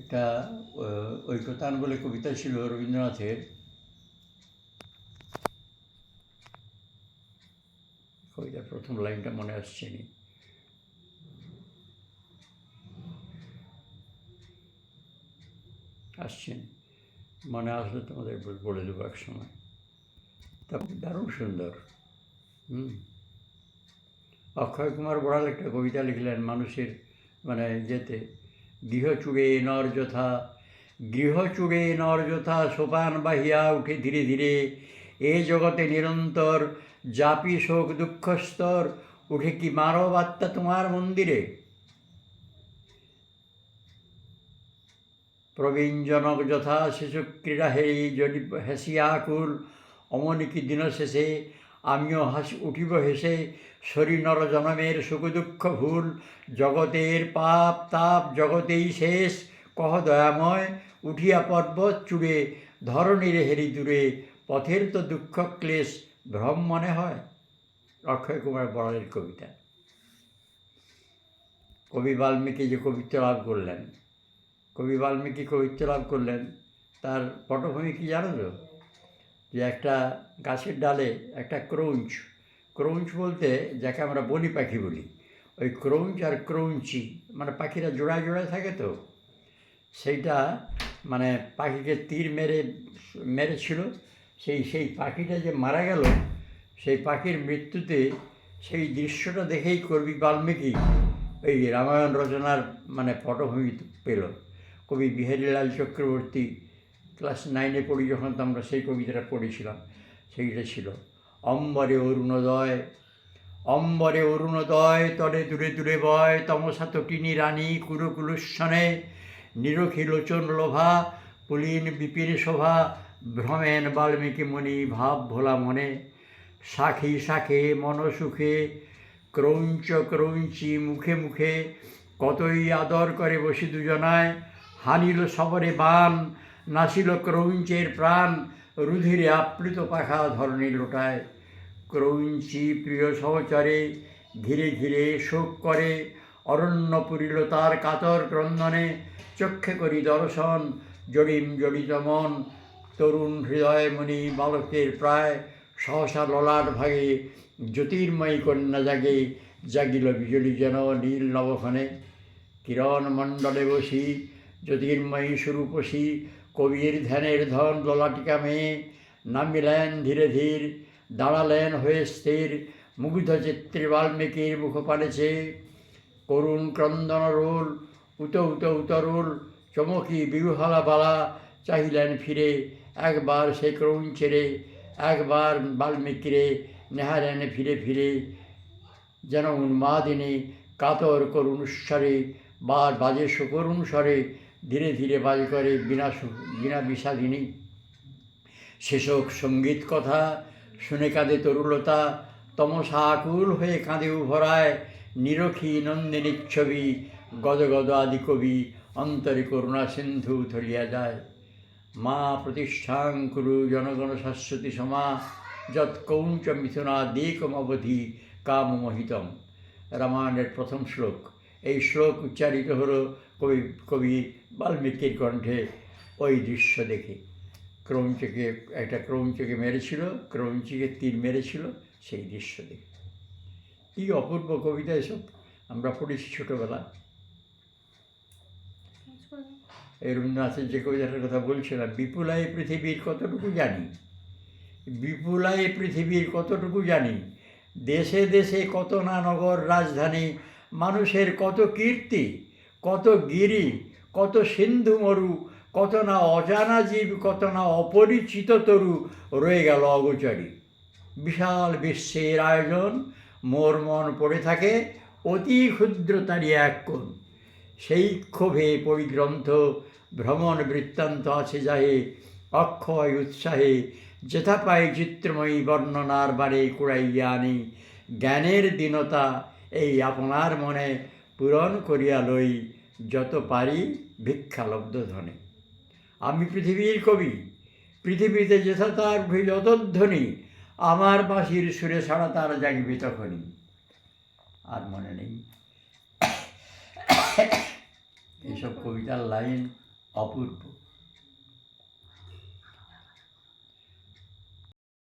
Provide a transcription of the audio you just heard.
একটা আহ, ঐকতান বলে কবিতা ছিল রবীন্দ্রনাথের। কবিতার প্রথম লাইনটা মনে আসছে নি। আসছেন মনে আসলে তোমাদের বলে দেবো এক সময়। তা দারুণ সুন্দর। হুম। অক্ষয় কুমার বড়াল একটা কবিতা লিখলেন মানুষের মানে যেতে গৃহ চূড়ে নর যথা গৃহ চূড়ে যথা সোপান বাহিয়া উঠে ধীরে ধীরে এ জগতে নিরন্তর জাপি শোক দুঃখ স্তর উঠে কি মানব আত্মা তোমার মন্দিরে? প্রবীণ জনক যথা শিশু ক্রীড়া হেই, যদি হেসিয়া আকুল, অমনি কি দিন শেষে আমিও হাসি উঠিব হেসে, শরীর নর জনমের সুখ দুঃখ ভুল, জগতের পাপ তাপ জগতেই শেষ। কহ দয়াময়, উঠিয়া পর্বত চূড়ে, ধরণীর হেরি দূরে, পথের তো দুঃখ ক্লেশ, ভ্রম মনে হয়। অক্ষয় কুমার বড়ালের কবিতা। কবি বাল্মীকি যে কবিত্ব লাভ করলেন, কবি বাল্মীকি কবিত্ব লাভ করলেন, তার পটভূমি কি জানো তো? যে একটা গাছের ডালে একটা ক্রৌঞ্চ ক্রৌঞ্চ বলতে যাকে আমরা বনি পাখি বলি। ওই ক্রৌঞ্চ আর ক্রৌঞ্চি মানে পাখিরা জোড়ায় জোড়ায় থাকে তো। সেইটা মানে পাখিকে তীর মেরে, মেরেছিল। সেই সেই পাখিটা যে মারা গেল, সেই পাখির মৃত্যুতে সেই দৃশ্যটা দেখেই কবি বাল্মীকি এই রামায়ণ রচনার মানে পটভূমি পেল। কবি বিহারীলাল চক্রবর্তী ক্লাস নাইনে পড়ি যখন তো আমরা সেই কবিতাটা পড়েছিলাম, সেইটা ছিল, অম্বরে অরুণোদয় অম্বরে অরুণোদয় তরে দূরে দূরে বয় তমসা তটিনী রানী কুরুকুলুসনে নিরখী লোচন লোভা, পুলিন বিপিন শোভা, ভ্রমেন বাল্মীকি মুনি ভাব ভোলা মনে শাখি শাখে মনসুখে ক্রৌঞ্চ ক্রৌঞ্চি মুখে মুখে, কতই আদর করে বসি দুজনায়, হানিল সবরে বান নাসিল ক্রৌঞ্চের প্রাণ, রুধিরে আপ্লুত পাখা ধরণী লোটায়। ক্রৌঞ্চি প্রিয় সহচরে ঘিরে ঘিরে শোক করে, অরণ্য পুরিল তার কাতর ক্রন্দনে, চক্ষে করি দর্শন, জড়িম জড়িত মন, তরুণ হৃদয় মণি বালকের প্রায়, সহসা ললাট ভাগে, জ্যোতির্ময়ী কন্যা জাগে, জাগিল বিজলি যেন নীল নবক্ষণে কিরণ মণ্ডলে বসি, জ্যোতির্ময়ী স্বরূপসী কবির ধ্যানের ধন ললাটিকা মেয়ে নামিলেন ধীরে ধীর, দাঁড়ালেন হয়ে স্থির, মুগ্ধ চিত্রে বাল্মীকির মুখ পানেছে করুণ ক্রন্দন রোল, উত উত উতরুল চমকি বিহুহালা বালা চাহিলেন ফিরে, একবার সে ক্রৌণ ছেড়ে একবার বাল্মীকিরে নেহারেন ফিরে ফিরে। যেন উন্মাদিনী কাতর করুণ স্বরে বা বাজে সুকরুণ স্বরে ধীরে ধীরে বাজ করে বিনা বিনা বিষাদিনী। শেষক সংগীত কথা শুনে কাঁদে তরুলতা, তমসা আকুল হয়ে কাঁদে উভরায়। নিরখী নন্দিনী ছবি গদ গদ আদি কবি অন্তরে করুণা সিন্ধু ধরিয়া যায়। মা প্রতিষ্ঠাং কুরু জনগণ শাশ্বতী সমা, যৎ কৌঞ্চ মিথুনা দিকম অবধি কামমোহিতম। রামায়ণের প্রথম শ্লোক। এই শ্লোক উচ্চারিত হলো কবি কবি বাল্মীকির কণ্ঠে ওই দৃশ্য দেখে। ক্রৌঞ্চকে একটা ক্রৌঞ্চকে মেরেছিল ক্রৌঞ্চিকে তীর মেরেছিল, সেই দৃশ্য দেখে। কী অপূর্ব কবিতা এসব, আমরা পড়েছি ছোটোবেলা এই রবীন্দ্রনাথের যে কবিতাটার কথা বলছিলাম, বিপুলায় পৃথিবীর কতটুকু জানি? বিপুলায় পৃথিবীর কতটুকু জানি? দেশে দেশে কত না নগর রাজধানী মানুষের কত কীর্তি, কত গিরি, কত সিন্ধু মরু, কত না অজানা জীব, কত না অপরিচিত তরু রয়ে গেল অগোচরী। বিশাল বিশ্বের আয়োজন, মোর মন পড়ে থাকে অতি ক্ষুদ্র তারই এক কোণ। সেই ক্ষোভে পরিগ্রন্থ, ভ্রমণ বৃত্তান্ত আছে যাহে অক্ষয় উৎসাহে যেথা পাই চিত্রময়ী বর্ণনার বারে কুড়াইয়া আনি। জ্ঞানের দীনতা এই আপনার মনে পূরণ করিয়া লই যত পারি ভিক্ষালব্ধ ধনে। আমি পৃথিবীর কবি, পৃথিবীতে যেথা তার যতধ্বনি আমার বাঁশির সুরে ছাড়া তার জাগবে তখনই। আর মনে নেই। এইসব কবিতার লাইন অপূর্ব।